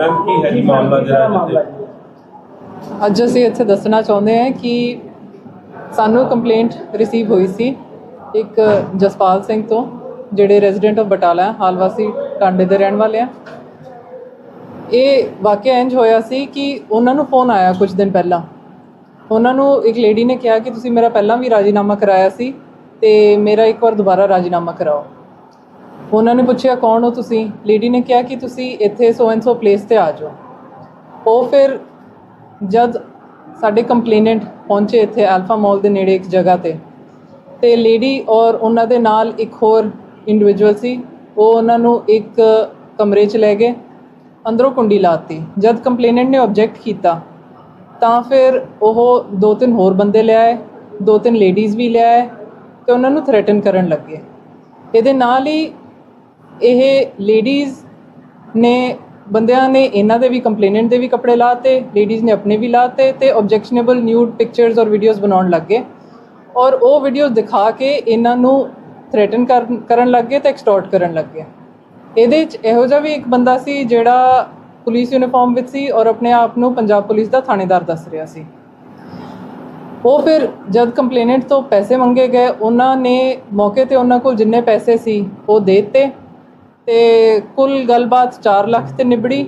Ma'am ਕੀ ਹੈ ਜੀ ਮਾਮਲਾ ਜਿਹੜਾ ਜਿੱਥੇ? ਅੱਜ ਅਸੀਂ ਇੱਥੇ ਦੱਸਣਾ ਚਾਹੁੰਦੇ ਹਾਂ ਕਿ ਸਾਨੂੰ ਕੰਪਲੇਂਟ ਰਿਸੀਵ ਹੋਈ ਸੀ ਇੱਕ ਜਸਪਾਲ ਸਿੰਘ ਤੋਂ ਜਿਹੜੇ ਰੈਜ਼ੀਡੈਂਟ ਆਫ ਬਟਾਲਾ ਹੈ ਹਾਲ ਵਾਸੀ ਟਾਂਡੇ ਦੇ ਰਹਿਣ ਵਾਲੇ ਆ। ਇਹ ਵਾਕਿਆ ਇੰਜ ਹੋਇਆ ਸੀ ਕਿ ਉਹਨਾਂ ਨੂੰ ਫੋਨ ਆਇਆ ਕੁਝ ਦਿਨ ਪਹਿਲਾਂ। ਉਹਨਾਂ ਨੂੰ ਇੱਕ ਲੇਡੀ ਨੇ ਕਿਹਾ ਕਿ ਤੁਸੀਂ ਮੇਰਾ ਪਹਿਲਾਂ ਵੀ ਰਾਜੀਨਾਮਾ ਕਰਾਇਆ ਸੀ ਤੇ ਮੇਰਾ ਇੱਕ ਵਾਰ ਦੁਬਾਰਾ ਰਾਜੀਨਾਮਾ ਕਰਾਓ। ਉਹਨਾਂ ਨੇ ਪੁੱਛਿਆ, ਕੌਣ ਹੋ ਤੁਸੀਂ? ਲੇਡੀ ਨੇ ਕਿਹਾ ਕਿ ਤੁਸੀਂ ਇੱਥੇ ਸੋ ਐਂਡ ਸੋ ਪਲੇਸ ਤੇ ਆ ਜਾਓ। ਉਹ ਫਿਰ ਜਦ ਸਾਡੇ ਕੰਪਲੇਨੈਂਟ ਪਹੁੰਚੇ ਇੱਥੇ ਅਲਫਾ ਮਾਲ ਦੇ ਨੇੜੇ ਇੱਕ ਜਗ੍ਹਾ ਤੇ ਤੇ ਲੇਡੀ ਔਰ ਉਹਨਾਂ ਦੇ ਨਾਲ ਇੱਕ ਹੋਰ ਇੰਡੀਵਿਜੂਅਲ ਸੀ, ਉਹ ਉਹਨਾਂ ਨੂੰ ਇੱਕ ਕਮਰੇ 'ਚ ਲੈ ਗਏ, ਅੰਦਰੋਂ ਕੁੰਡੀ ਲਾਤੀ। ਜਦ ਕੰਪਲੇਨੈਂਟ ਨੇ ਆਬਜੈਕਟ ਕੀਤਾ, ਤਾਂ ਫਿਰ ਉਹ ਦੋ ਤਿੰਨ ਹੋਰ ਬੰਦੇ ਲਿਆਏ ਦੋ ਤਿੰਨ ਲੇਡੀਜ਼ ਵੀ ਲਿਆਏ ਤੇ ਉਹਨਾਂ ਨੂੰ ਥ੍ਰੈਟਨ ਕਰਨ ਲੱਗੇ। ਇਹਦੇ ਨਾਲ ਹੀ ਇਹ ਲੇਡੀਜ਼ ਨੇ, ਬੰਦਿਆਂ ਨੇ ਇਹਨਾਂ ਦੇ ਵੀ ਕੰਪਲੇਨੈਂਟ ਦੇ ਵੀ ਕੱਪੜੇ ਲਾਤੇ ਲੇਡੀਜ਼ ਨੇ ਆਪਣੇ ਵੀ ਲਾਤੇ ਤੇ ਆਬਜੈਕਸ਼ਨੇਬਲ ਨਿਊਡ ਪਿਕਚਰਸ ਔਰ ਵੀਡੀਓਜ਼ ਬਣਾਉਣ ਲੱਗੇ ਔਰ ਉਹ ਵੀਡੀਓਜ਼ ਦਿਖਾ ਕੇ ਇਹਨਾਂ ਨੂੰ ਥ੍ਰੈਟਨ ਕਰਨ ਲੱਗੇ ਤੇ ਐਕਸਟੋਰਟ ਕਰਨ ਲੱਗੇ ਇਹਦੇ ਵਿੱਚ ਇਹੋ ਜਿਹਾ ਵੀ ਇੱਕ ਬੰਦਾ ਸੀ ਜਿਹੜਾ ਪੁਲਿਸ ਯੂਨੀਫਾਰਮ ਵਿੱਚ ਸੀ ਔਰ ਆਪਣੇ ਆਪ ਨੂੰ ਪੰਜਾਬ ਪੁਲਿਸ ਦਾ ਥਾਣੇਦਾਰ ਦੱਸ ਰਿਹਾ ਸੀ। ਉਹ ਫਿਰ ਜਦ ਕੰਪਲੇਨੈਂਟ ਤੋਂ ਪੈਸੇ ਮੰਗੇ ਗਏ, ਉਹਨਾਂ ਨੇ ਮੌਕੇ ਤੇ ਉਹਨਾਂ ਕੋਲ ਜਿੰਨੇ ਪੈਸੇ ਸੀ ਉਹ ਦੇ ਦਿੱਤੇ। ਤੇ ਕੁੱਲ ਗੱਲਬਾਤ 4 ਲੱਖ ਤੇ ਨਿਬੜੀ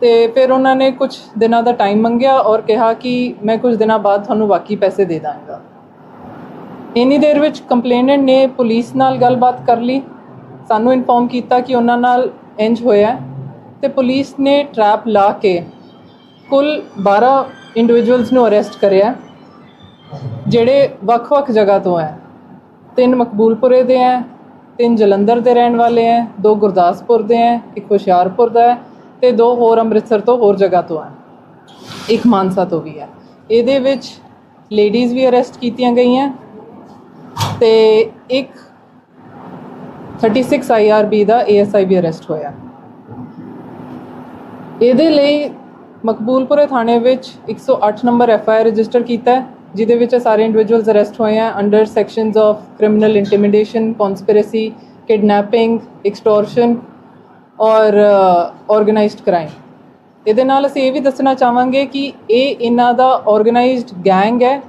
ਤੇ ਫਿਰ ਉਹਨਾਂ ਨੇ ਕੁਝ ਦਿਨਾਂ ਦਾ ਟਾਈਮ ਮੰਗਿਆ ਔਰ ਕਿਹਾ ਕਿ ਮੈਂ ਕੁਝ ਦਿਨਾਂ ਬਾਅਦ ਤੁਹਾਨੂੰ ਬਾਕੀ ਪੈਸੇ ਦੇ ਦਾਂਗਾ। ਇੰਨੀ ਦੇਰ ਵਿੱਚ ਕੰਪਲੇਨੈਂਟ ਨੇ ਪੁਲਿਸ ਨਾਲ ਗੱਲਬਾਤ ਕਰ ਲਈ। ਸਾਨੂੰ ਇਨਫੋਰਮ ਕੀਤਾ ਕਿ ਉਹਨਾਂ ਨਾਲ ਇੰਜ ਹੋਇਆ ਤੇ ਪੁਲਿਸ ਨੇ ਟਰੈਪ ਲਾ ਕੇ ਕੁੱਲ 12 ਇੰਡੀਵਿਜੂਅਲਸ ਨੂੰ ਅਰੈਸਟ ਕਰਿਆ ਜਿਹੜੇ ਵੱਖ-ਵੱਖ ਜਗ੍ਹਾ ਤੋਂ ਹੈ। ਤਿੰਨ ਮਕਬੂਲਪੁਰੇ ਦੇ ਹੈ ਤਿੰਨ ਜਲੰਧਰ ਦੇ ਰਹਿਣ ਵਾਲੇ ਹੈ, ਦੋ ਗੁਰਦਾਸਪੁਰ ਦੇ ਹੈ, ਇੱਕ ਹੁਸ਼ਿਆਰਪੁਰ ਦਾ ਹੈ ਤੇ ਦੋ ਹੋਰ ਅੰਮ੍ਰਿਤਸਰ ਤੋਂ ਹੋਰ ਜਗ੍ਹਾ ਤੋਂ ਹੈ। ਇੱਕ ਮਾਨਸਾ ਤੋਂ ਵੀ ਹੈ। ਇਹਦੇ ਵਿੱਚ ਲੇਡੀਜ਼ ਵੀ ਅਰੈਸਟ ਕੀਤੀਆਂ ਗਈਆਂ ਤੇ ਇੱਕ 36 ਆਈਆਰਬੀ ਦਾ ਏਐਸਆਈ ਵੀ ਅਰੈਸਟ ਹੋਇਆ। ਇਹਦੇ ਲਈ ਮਕਬੂਲਪੁਰੇ ਥਾਣੇ ਵਿੱਚ 108 ਨੰਬਰ ਐਫਆਈਆਰ ਰਜਿਸਟਰ ਕੀਤਾ ਹੈ। ਜਿਹਦੇ ਵਿੱਚ ਸਾਰੇ ਇੰਡੀਵਿਜੂਅਲਸ ਅਰੈਸਟ ਹੋਏ ਆ under sections of criminal intimidation conspiracy kidnapping extortion ਔਰ ਆਰਗੇਨਾਈਜ਼ਡ ਕ੍ਰਾਈਮ ਇਹਦੇ ਨਾਲ ਅਸੀਂ ਇਹ ਵੀ ਦੱਸਣਾ ਚਾਹਾਂਗੇ ਕਿ ਇਹ ਇਹਨਾਂ ਦਾ ਆਰਗੇਨਾਈਜ਼ਡ ਗੈਂਗ ਹੈ,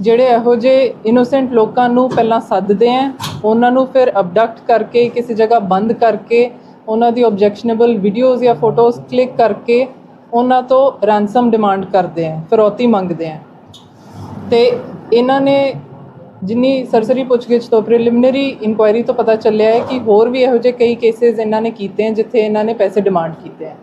ਜਿਹੜੇ ਇਹੋ ਜਿਹੇ ਇਨੋਸੈਂਟ ਲੋਕਾਂ ਨੂੰ ਪਹਿਲਾਂ ਸੱਦਦੇ ਆ, ਉਹਨਾਂ ਨੂੰ ਫਿਰ ਅਬਡਕਟ ਕਰਕੇ, ਕਿਸੇ ਜਗ੍ਹਾ ਬੰਦ ਕਰਕੇ, ਉਹਨਾਂ ਦੀ ਆਬਜੈਕਸ਼ਨੇਬਲ ਵੀਡੀਓਜ਼ ਜਾਂ ਫੋਟੋਜ਼ ਕਲਿੱਕ ਕਰਕੇ, ਉਹਨਾਂ ਤੋਂ ਰੈਂਸਮ ਡਿਮਾਂਡ ਕਰਦੇ ਆ ਫਿਰੌਤੀ ਮੰਗਦੇ ਆ। ਤੇ ਇਹਨਾਂ ਨੇ ਜਿੰਨੀ ਸਰਸਰੀ ਪੁੱਛਗਿੱਛ ਤੋਂ ਪ੍ਰੀਲਿਮਿਨਰੀ ਇਨਕੁਆਇਰੀ ਤੋਂ ਪਤਾ ਚੱਲਿਆ ਹੈ ਕਿ ਹੋਰ ਵੀ ਇਹੋ ਜਿਹੇ ਕਈ ਕੇਸਿਸ ਇਹਨਾਂ ਨੇ ਕੀਤੇ ਹਨ ਜਿੱਥੇ ਇਹਨਾਂ ਨੇ ਪੈਸੇ ਡਿਮਾਂਡ ਕੀਤੇ ਹਨ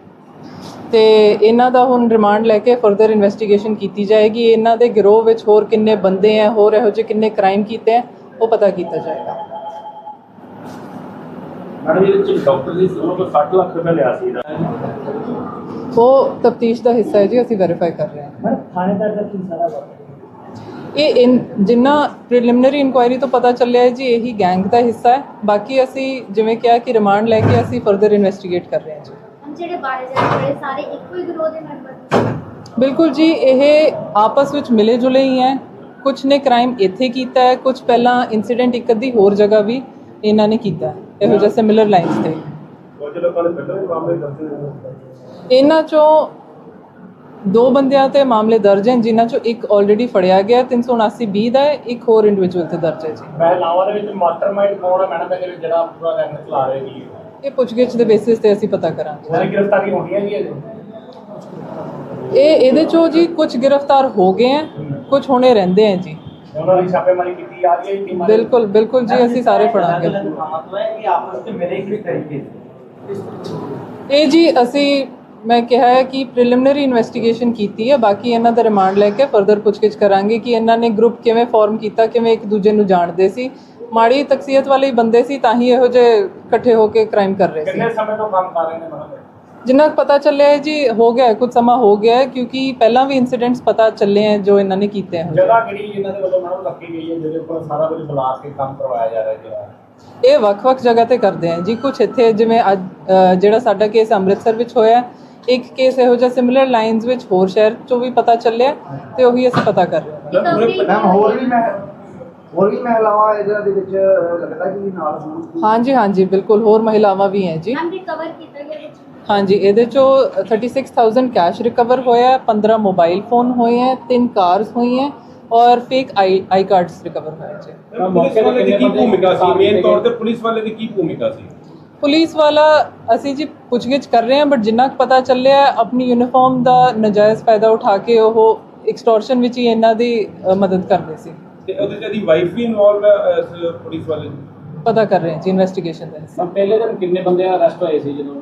ਤੇ ਇਹਨਾਂ ਦਾ ਹੁਣ ਰਿਮਾਂਡ ਲੈ ਕੇ ਫਰਦਰ ਇਨਵੈਸਟੀਗੇਸ਼ਨ ਕੀਤੀ ਜਾਏਗੀ। ਇਹਨਾਂ ਦੇ ਗਿਰੋਹ ਵਿੱਚ ਹੋਰ ਕਿੰਨੇ ਬੰਦੇ ਆ ਹੋਰ ਇਹੋ ਜਿਹੇ ਕਿੰਨੇ ਕ੍ਰਾਈਮ ਕੀਤੇ ਆ ਉਹ ਪਤਾ ਕੀਤਾ ਜਾਏਗਾ। ਮੈਡਮ ਇਹ ਵਿੱਚ ਡਾਕਟਰ ਦੀ ਉਹਨਾਂ ਕੋਲ 60 ਲੱਖ ਰੁਪਏ ਲਿਆ ਸੀ। ਇਹਦਾ ਉਹ ਤਫਤੀਸ਼ ਦਾ ਹਿੱਸਾ ਹੈ ਜੀ ਅਸੀਂ ਵੈਰੀਫਾਈ ਕਰ ਰਹੇ ਹਾਂ। ਮੈਂ ਥਾਣੇਦਾਰ ਦਾ ਕੀ ਸਾਰਾ ਵਾ ਇਹ ਜਿੰਨਾ ਪ੍ਰੀਲਿਮਿਨਰੀ ਇਨਕੁਆਇਰੀ ਤੋਂ ਪਤਾ ਚੱਲਿਆ ਹੈ ਜੀ ਇਹੀ ਗੈਂਗ ਦਾ ਹਿੱਸਾ ਹੈ। ਬਾਕੀ ਅਸੀਂ ਜਿਵੇਂ ਕਿਹਾ ਕਿ ਰਿਮਾਂਡ ਲੈ ਕੇ ਅਸੀਂ ਫਰਦਰ ਇਨਵੈਸਟੀਗੇਟ ਕਰ ਰਹੇ ਹਾਂ ਜੀ। ਹਮ ਜਿਹੜੇ ਬਾਰੇ ਜਾਣੇ ਹੋਏ ਸਾਰੇ ਇੱਕੋ ਹੀ ਗਰੋਹ ਦੇ ਮੈਂਬਰ ਬਿਲਕੁਲ ਜੀ ਇਹ ਆਪਸ ਵਿੱਚ ਮਿਲੇ ਜੁਲੇ ਹੀ ਹੈ। ਕੁਝ ਨੇ ਕ੍ਰਾਈਮ ਇੱਥੇ ਕੀਤਾ ਹੈ ਕੁਝ ਪਹਿਲਾਂ ਇਨਸੀਡੈਂਟ ਇੱਕ ਅੱਧੀ ਹੋਰ ਜਗ੍ਹਾ ਵੀ ਇਹਨਾਂ ਨੇ ਕੀਤਾ ਹੈ, ਇਹੋ ਜਿਹੇ ਸਿਮਿਲਰ ਲਾਈਨਸ ਤੇ। ਇਹਨਾਂ ਚੋਂ ਦੋ ਬੰਦਿਆਂ ਤੇ ਮਾਮਲੇ ਦਰਜ ਹਨ ਜਿਨ੍ਹਾਂ ਚੋਂ ਇੱਕ ਆਲਰੇਡੀ ਫੜਿਆ ਗਿਆ ਹੈ, 379 ਬੀ ਦਾ ਹੈ ਇੱਕ ਹੋਰ ਇੰਡੀਵਿਜੂਅਲ ਤੇ ਦਰਜ ਹੈ ਜੀ। ਪਹਿਲਾਵਾਂ ਦੇ ਵਿੱਚ ਮਾਸਟਰਮਾਈਂਡ ਕੌਣ ਹੈ? ਮੈਡਮ ਇਹਦੇ ਵਿੱਚ ਜਿਹੜਾ ਪੂਰਾ ਰੰਗ ਚਲਾ ਰਿਹਾ ਜੀ। ਇਹ ਪੁੱਛਗਿੱਛ ਦੇ ਬੇਸਿਸ ਤੇ ਅਸੀਂ ਪਤਾ ਕਰਾਂਗੇ। ਸਾਰੀ ਗ੍ਰਿਫਤਾਰੀ ਹੋਣੀ ਹੈ ਜੀ? ਇਹਦੇ ਇਹ ਇਹਦੇ ਚੋਂ ਜੀ ਕੁਝ ਗ੍ਰਿਫਤਾਰ ਹੋ ਗਏ ਹੈ ਕੁਝ ਹੋਣੇ ਰਹਿੰਦੇ ਹੈ ਜੀ। ਉਹਨਾਂ ਦੀ ਛਾਪੇਮਾਰੀ ਕੀਤੀ ਜਾ ਰਹੀ ਹੈ ਟੀਮਾਂ ਦੀ। ਬਿਲਕੁਲ ਬਿਲਕੁਲ ਜੀ ਅਸੀਂ ਸਾਰੇ ਫੜਾਂਗੇ। ਕਿ ਆਪਸ ਵਿੱਚ ਮਿਲੇ ਕਿਸ ਤਰੀਕੇ ਸੇ ਇਹ ਜੀ ਅਸੀਂ ਮੈਂ ਕਿਹਾ ਹੈ ਕਿ ਪ੍ਰੀਲਿਮਿਨਰੀ ਇਨਵੈਸਟੀਗੇਸ਼ਨ ਕੀਤੀ ਹੈ ਬਾਕੀ ਇਹਨਾਂ ਦਾ ਰਿਮਾਂਡ ਲੈ ਕੇ ਫਰਦਰ ਪੁੱਛਗਿੱਛ ਕਰਾਂਗੇ ਕਿ ਇਹਨਾਂ ਨੇ ਗਰੁੱਪ ਕਿਵੇਂ ਫਾਰਮ ਕੀਤਾ ਕਿਵੇਂ ਇੱਕ ਦੂਜੇ ਨੂੰ ਜਾਣਦੇ ਸੀ। ਮਾੜੀ ਤਕਸੀਅਤ ਵਾਲੇ ਹੀ ਬੰਦੇ ਸੀ ਤਾਂ ਹੀ ਇਹੋ ਜਿਹੇ ਇਕੱਠੇ ਹੋ ਕੇ ਕ੍ਰਾਈਮ ਕਰ ਰਹੇ ਸੀ। ਕਿੰਨੇ ਸਮੇਂ ਤੋਂ ਕੰਮ ਕਰ ਰਹੇ ਨੇ ਮੈਡਮ ਇਹ? ਜਿੰਨਾ ਪਤਾ ਚੱਲਿਆ ਹੈ ਜੀ ਹੋ ਗਿਆ ਹੈ, ਕੁਝ ਸਮਾਂ ਹੋ ਗਿਆ ਹੈ ਕਿਉਂਕਿ ਪਹਿਲਾਂ ਵੀ ਇਨਸੀਡੈਂਟਸ ਪਤਾ ਚੱਲੇ ਹੈ ਜੋ ਇਹਨਾਂ ਨੇ ਕੀਤੇ ਹਨ ਜਗ੍ਹਾ ਕਿਹੜੀ ਇਹਨਾਂ ਦੇ ਵੱਲੋਂ? ਮੈਡਮ ਰੱਖੀ ਗਈ ਹੈ ਜਿਹਦੇ ਉੱਪਰ ਸਾਰਾ ਕੁਝ ਬੁਲਾ ਕੇ ਕੰਮ ਕਰਵਾਇਆ ਜਾ ਰਿਹਾ ਜਿਹੜਾ। ਇਹ ਵੱਖ-ਵੱਖ ਜਗ੍ਹਾ ਤੇ ਕਰਦੇ ਆ ਜੀ। ਕੁਝ ਇੱਥੇ ਜਿਵੇਂ ਅੱਜ ਅ, ਜਿਹੜਾ ਸਾਡਾ ਕੇਸ ਅੰਮ੍ਰਿਤਸਰ ਵਿੱਚ ਹੋਇਆ ਹੈ, ਇੱਕ ਕੇਸ ਇਹੋ ਜਿਹਾ ਸਿਮਿਲਰ ਲਾਈਨਸ ਵਿੱਚ ਹੋਰ ਸ਼ਹਿਰ ਚੋਂ ਵੀ ਪਤਾ ਚੱਲਿਆ ਤੇ ਉਹੀ ਅਸੀਂ ਪਤਾ ਕਰ ਰਹੇ ਹਾਂ। ਮੈਮ ਹੋਰ ਵੀ ਮੈਂ ਹੋਰ ਵੀ ਮਹਿਲਾਵਾਂ ਇਹਨਾਂ ਦੇ ਵਿੱਚ ਲੱਗਦਾ ਕਿ ਨਾਲ ਹੋਣ। ਹਾਂਜੀ ਹਾਂਜੀ ਬਿਲਕੁਲ ਹੋਰ ਮਹਿਲਾਵਾਂ ਵੀ ਹੈ ਜੀ। ਹਮ ਰਿਕਵਰ ਕੀਤਾ ਗਿਆ ਵਿੱਚ? ਹਾਂਜੀ ਇਹਦੇ ਚੋਂ 36000 ਕੈਸ਼ ਰਿਕਵਰ ਹੋਇਆ ਹੈ 15 ਮੋਬਾਈਲ ਫੋਨ ਹੋਏ ਹੈ ਤਿੰਨ ਕਾਰਸ ਹੋਈ ਹੈ ਔਰ fake I I cards recover ਹੋਏ ਜੀ। ਪੁਲਿਸ ਵਾਲੇ ਦੀ ਕੀ ਭੂਮਿਕਾ ਸੀ? ਮੇਨ ਤੌਰ ਤੇ ਪੁਲਿਸ ਵਾਲੇ ਦੀ ਕੀ ਭੂਮਿਕਾ ਸੀ? ਪੁਲਿਸ ਵਾਲਾ ਅਸੀਂ ਜੀ ਪੁੱਛਗਿੱਛ ਕਰ ਰਹੇ ਹਾਂ ਬਟ ਜਿੰਨਾ ਕੁ ਪਤਾ ਚੱਲਿਆ ਆਪਣੀ ਯੂਨੀਫਾਰਮ ਦਾ ਨਜਾਇਜ਼ ਫਾਇਦਾ ਉਠਾ ਕੇ ਉਹ ਐਕਸਟੋਰਸ਼ਨ ਵਿੱਚ ਹੀ ਇਹਨਾਂ ਦੀ ਅ, ਮਦਦ ਕਰਦੇ ਸੀ। ਤੇ ਉਹਦੇ ਚ ਇਹਦੀ ਵਾਈਫ ਵੀ ਇਨਵੋਲਵ ਹੈ ਇਸ ਪੁਲਿਸ ਵਾਲੇ ਦੀ? ਪਤਾ ਕਰ ਰਹੇ ਹਾਂ ਜੀ ਇਨਵੈਸਟੀਗੇਸ਼ਨ ਦਾ ਹਿੱਸਾ ਪਹਿਲੇ ਦਿਨ ਕਿੰਨੇ ਬੰਦੇ ਅਰੈਸਟ ਹੋਏ ਸੀ ਜਦੋਂ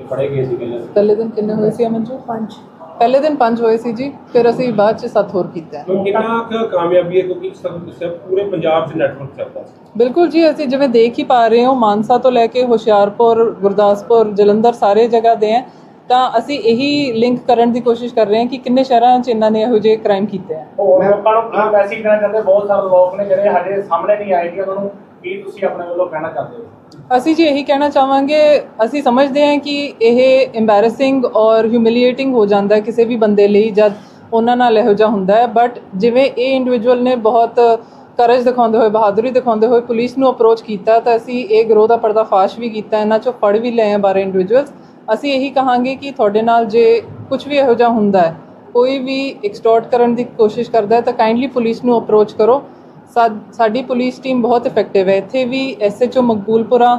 ਇਹ ਫੜੇ ਗਏ ਸੀ ਪਹਿਲੇ ਪਹਿਲੇ ਦਿਨ ਕਿੰਨੇ ਹੋਏ ਸੀ ਅਮਨਜੋ ਪੰਜ। ਪਹਿਲੇ ਦਿਨ ਪੰਜ ਹੋਏ ਸੀ ਜੀ ਫਿਰ ਅਸੀਂ ਬਾਅਦ ਚ ਸੱਤ ਹੋਰ ਕੀਤਾ। ਹੈ। ਕਿੰਨਾ ਕੁ ਕਾਮਯਾਬੀ ਹੈ ਕਿਉਂਕਿ ਸਭ ਦੱਸਿਆ ਪੂਰੇ ਪੰਜਾਬ 'ਚ ਨੈਟਵਰਕ ਚੱਲਦਾ ਸੀ। ਬਿਲਕੁਲ ਜੀ ਅਸੀਂ ਜਿਵੇਂ ਦੇਖ ਹੀ ਪਾ ਰਹੇ ਹਾਂ ਮਾਨਸਾ ਤੋਂ ਲੈ ਕੇ ਹੁਸ਼ਿਆਰਪੁਰ ਗੁਰਦਾਸਪੁਰ ਜਲੰਧਰ ਸਾਰੇ ਜਗ੍ਹਾ ਦੇ ਹੈ। ਤਾਂ ਅਸੀਂ ਇਹੀ ਲਿੰਕ ਕਰਨ ਦੀ ਕੋਸ਼ਿਸ਼ ਕਰ ਰਹੇ ਹਾਂ ਕਿ ਕਿੰਨੇ ਸ਼ਹਿਰਾਂ 'ਚ ਇਹਨਾਂ ਨੇ ਇਹੋ ਜਿਹੇ ਕ੍ਰਾਈਮ ਕੀਤੇ ਹੈ ਹੋਰ ਲੋਕਾਂ ਨੂੰ ਕੀ ਮੈਸੇਜ ਦੇਣਾ ਚਾਹੁੰਦੇ ਬਹੁਤ ਸਾਰੇ ਲੋਕ ਨੇ ਜਿਹੜੇ ਹਜੇ ਸਾਹਮਣੇ ਨਹੀਂ ਆਏ ਕਿ ਉਹਨਾਂ ਨੂੰ ਕੀ ਤੁਸੀਂ ਆਪਣੇ ਵੱਲੋਂ ਕਹਿਣਾ ਚਾਹੁੰਦੇ ਹੋ। ਅਸੀਂ ਜੀ ਇਹੀ ਕਹਿਣਾ ਚਾਹਾਂਗੇ, ਅਸੀਂ ਸਮਝਦੇ ਹਾਂ ਕਿ ਇਹ ਐਮਬੈਰਸਿੰਗ ਔਰ ਹਿਊਮਿਲੀਏਟਿੰਗ ਹੋ ਜਾਂਦਾ ਕਿਸੇ ਵੀ ਬੰਦੇ ਲਈ ਜਦ ਉਹਨਾਂ ਨਾਲ ਇਹੋ ਜਿਹਾ ਹੁੰਦਾ ਹੈ। ਬਟ ਜਿਵੇਂ ਇਹ ਇੰਡੀਵਿਜੂਅਲ ਨੇ ਬਹੁਤ ਕਰਜ ਦਿਖਾਉਂਦੇ ਹੋਏ, ਬਹਾਦਰੀ ਦਿਖਾਉਂਦੇ ਹੋਏ ਪੁਲਿਸ ਨੂੰ ਅਪਰੋਚ ਕੀਤਾ, ਤਾਂ ਅਸੀਂ ਇਹ ਗਰੋਹ ਦਾ ਪਰਦਾਫਾਸ਼ ਵੀ ਕੀਤਾ, ਇਹਨਾਂ ਚੋਂ ਫੜ ਵੀ ਲਏ ਆ 12 ਇੰਡੀਵਿਜੂਅਲਸ ਅਸੀਂ ਇਹੀ ਕਹਾਂਗੇ ਕਿ ਤੁਹਾਡੇ ਨਾਲ ਜੇ ਕੁਝ ਵੀ ਇਹੋ ਜਿਹਾ ਹੁੰਦਾ ਹੈ, ਕੋਈ ਵੀ ਐਕਸਟੋਰਟ ਕਰਨ ਦੀ ਕੋਸ਼ਿਸ਼ ਕਰਦਾ ਹੈ, ਤਾਂ ਕਾਈਂਡਲੀ ਪੁਲਿਸ ਨੂੰ ਅਪਰੋਚ ਕਰੋ। ਸਾਡੀ ਪੁਲਿਸ ਟੀਮ ਬਹੁਤ ਇਫੈਕਟਿਵ ਹੈ। ਇੱਥੇ ਵੀ ਐਸਐਚਓ ਮਕਬੂਲਪੁਰਾ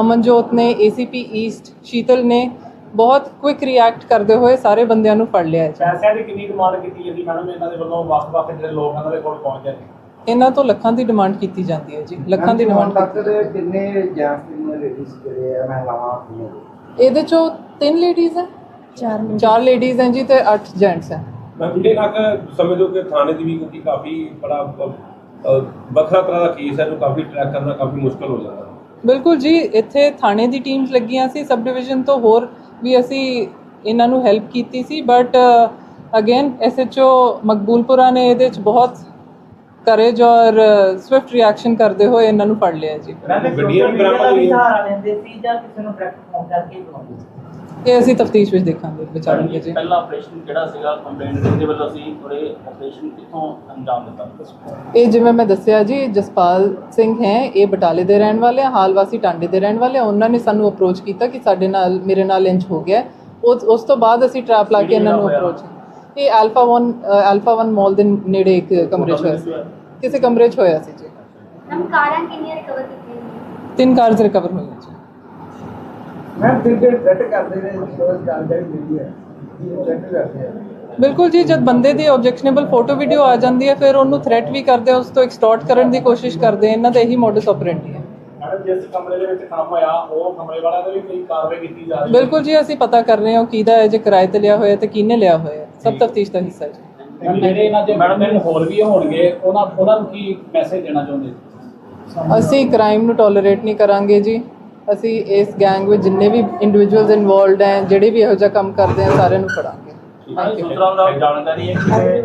ਅਮਨਜੋਤ ਨੇ ਏਸੀਪੀ ਈਸਟ ਸ਼ੀਤਲ ਨੇ ਬਹੁਤ ਕੁਇਕ ਰਿਐਕਟ ਕਰਦੇ ਹੋਏ ਸਾਰੇ ਬੰਦਿਆਂ ਨੂੰ ਫੜ ਲਿਆ ਹੈ ਜੀ। ਪੈਸਿਆਂ ਦੀ ਕਿੰਨੀ ਡਿਮਾਂਡ ਕੀਤੀ ਜਾਂਦੀ ਮੈਡਮ? ਇਹਨਾਂ ਦੇ ਵੱਲੋਂ ਵੱਖ-ਵੱਖ ਜਿਹੜੇ ਲੋਕ ਇਹਨਾਂ ਦੇ ਕੋਲ ਪਹੁੰਚ ਜਾਂਦੇ ਇਹਨਾਂ ਤੋਂ ਲੱਖਾਂ ਦੀ ਡਿਮਾਂਡ ਕੀਤੀ ਜਾਂਦੀ ਹੈ ਜੀ। ਲੱਖਾਂ ਦੀ ਡਿਮਾਂਡ ਤੱਕ ਦੇ ਕਿੰਨੇ ਜੈਂਟਸ ਕਿੰਨੇ ਲੇਡੀਜ਼ ਜਿਹੜੇ ਆ ਮਹਿਲਾਵਾਂ ਇਹਦੇ ਚੋਂ ਤਿੰਨ ਲੇਡੀਜ਼ ਹੈ? ਚਾਰ ਚਾਰ ਲੇਡੀਜ਼ ਹੈ ਜੀ ਤੇ ਅੱਠ ਜੈਂਟਸ ਹੈ। ਮੈਂ ਕਿੰਨੇ ਤੱਕ ਸਮਝੋ ਕਿ ਥਾਣੇ ਦੀ ਵੀ ਕਿਉਂਕਿ ਕਾਫੀ ਬੜਾ ਵੱਖਰਾ ਤਰ੍ਹਾਂ ਦਾ ਕੇਸ ਹੈ ਜੋ ਕਾਫੀ ਟਰੈਕ ਕਰਨਾ ਕਾਫੀ ਮੁਸ਼ਕਲ ਹੋ ਜਾਂਦਾ। ਹੈ ਬਿਲਕੁਲ ਜੀ ਇੱਥੇ ਥਾਣੇ ਦੀ ਟੀਮਸ ਲੱਗੀਆਂ ਸੀ ਸਬ ਡਿਵੀਜ਼ਨ ਤੋਂ ਹੋਰ ਵੀ ਅਸੀਂ ਇਹਨਾਂ ਨੂੰ ਹੈਲਪ ਕੀਤੀ ਸੀ ਬਟ ਅਗੇਨ ਐਸਐਚਓ ਮਕਬੂਲਪੁਰਾ ਨੇ ਇਹਦੇ ਚ ਬਹੁਤ ਕਰੇਜ ਔਰ ਸਵਿਫਟ ਰਿਐਕਸ਼ਨ ਕਰਦੇ ਹੋਏ ਇਹਨਾਂ ਨੂੰ ਫੜ ਲਿਆ ਜੀ। ਗੱਡੀਆਂ ਵੀ ਬਰਾਮਦ ਹੋਈਆਂ। ਸਹਾਰਾ ਲੈਂਦੇ ਸੀ ਜਾਂ ਕਿਸੇ ਨੂੰ ਡਾਇਰੈਕਟ ਫੋਨ ਕਰਕੇ ਬੁਲਾਉਂਦੇ ਸੀ? ਇਹ ਅਸੀਂ ਤਫਤੀਸ਼ ਵਿੱਚ ਦੇਖਾਂਗੇ ਵਿਚਾਰਾਂਗੇ ਜੀ ਪਹਿਲਾ ਆਪਰੇਸ਼ਨ ਕਿਹੜਾ ਸੀਗਾ? ਕੰਪਲੇਂਟ ਦੇ ਵੱਲੋਂ ਅਸੀਂ ਥੋੜੇ ਆਪਰੇਸ਼ਨ ਕਿੱਥੋਂ ਅੰਜਾਮ ਦਿੱਤਾ? ਇਹ ਜਿਵੇਂ ਮੈਂ ਦੱਸਿਆ ਜੀ ਜਸਪਾਲ ਸਿੰਘ ਹੈ ਇਹ ਬਟਾਲੇ ਦੇ ਰਹਿਣ ਵਾਲੇ ਆ ਹਾਲ ਵਾਸੀ ਟਾਂਡੇ ਦੇ ਰਹਿਣ ਵਾਲੇ ਉਹਨਾਂ ਨੇ ਸਾਨੂੰ ਅਪਰੋਚ ਕੀਤਾ ਕਿ ਸਾਡੇ ਨਾਲ ਮੇਰੇ ਨਾਲ ਇੰਜ ਹੋ ਗਿਆ। ਉਸ ਉਸ ਤੋਂ ਬਾਅਦ ਅਸੀਂ ਟਰੈਪ ਲਾ ਕੇ ਇਹਨਾਂ ਨੂੰ ਅਪਰੋਚ ਇਹ ਆਲਫਾ 1 ਆਲਫਾ 1 ਮਾਲ ਦੇ ਨੇੜੇ ਇੱਕ ਕਮਰੇ 'ਚ ਹੋਇਆ ਸੀ। ਕਿਸੇ ਕਮਰੇ 'ਚ ਹੋਇਆ ਸੀ ਜੀ। ਕਾਰਾਂ ਕਿੰਨੀਆਂ ਰਿਕਵਰ ਕੀਤੀਆਂ? ਤਿੰਨ ਕਾਰਸ ਰਿਕਵਰ ਹੋਈਆਂ ਜੀ। ਮੈਂ ਕਰਦੇ ਨੇ ਸੋਚ ਜਾਣਕਾਰੀ ਹੈ ਕਰਦੇ ਆ। ਬਿਲਕੁਲ ਜੀ ਜਦ ਬੰਦੇ ਦੀ ਆਬਜੈਕਸ਼ਨੇਬਲ ਫੋਟੋ ਵੀਡੀਓ ਆ ਜਾਂਦੀ ਹੈ ਫਿਰ ਉਹਨੂੰ ਥ੍ਰੈਟ ਵੀ ਕਰਦੇ ਆ ਉਸ ਤੋਂ ਐਕਸਟੋਰਟ ਕਰਨ ਦੀ ਕੋਸ਼ਿਸ਼ ਕਰਦੇ ਇਹਨਾਂ ਦਾ ਇਹੀ ਮੋਡਸ ਆਪਰੈਂਡੀ ਹੈ। ਮੈਡਮ ਜਿਸ ਕਮਰੇ ਦੇ ਵਿੱਚ ਕੰਮ ਹੋਇਆ ਉਹ ਕਮਰੇ ਵਾਲਿਆਂ ਤੇ ਵੀ ਕੋਈ ਕਾਰਵਾਈ ਕੀਤੀ ਜਾ ਰਹੀ ਹੈ? ਬਿਲਕੁਲ ਜੀ ਅਸੀਂ ਪਤਾ ਕਰ ਰਹੇ ਹਾਂ ਕਿਹਦਾ ਹੈ ਜੇ ਕਿਰਾਏ ਤੇ ਲਿਆ ਹੋਇਆ ਤੇ ਕਿਹਨੇ ਲਿਆ ਹੋਇਆ। ਸਭ ਤਫਤੀਸ਼ ਦਾ ਹਿੱਸਾ ਹੈ ਜੀ। ਜਿਹੜੇ ਇਹਨਾਂ ਦੇ ਮੈਡਮ ਦੇ ਹੋਰ ਵੀ ਹੋਣਗੇ ਉਹਨਾਂ ਉਹਨਾਂ ਨੂੰ ਕੀ ਮੈਸੇਜ ਦੇਣਾ ਚਾਹੁੰਦੇ ਅਸੀਂ ਕ੍ਰਾਈਮ ਨੂੰ ਟੋਲਰੇਟ ਨਹੀਂ ਕਰਾਂਗੇ ਜੀ। ਅਸੀਂ ਇਸ ਗੈਂਗ ਵਿੱਚ ਜਿੰਨੇ ਵੀ ਇੰਡੀਵਿਜੂਅਲਸ ਇਨਵੋਲਡ ਹੈ, ਜਿਹੜੇ ਵੀ ਇਹੋ ਜਿਹਾ ਕੰਮ ਕਰਦੇ ਆ, ਸਾਰਿਆਂ ਨੂੰ ਫੜਾਂਗੇ। ਥੈਂਕ ਯੂ ਸੂਤਰਾਂ ਦਾ ਜਾਣਕਾਰੀ ਹੈ ਕਿ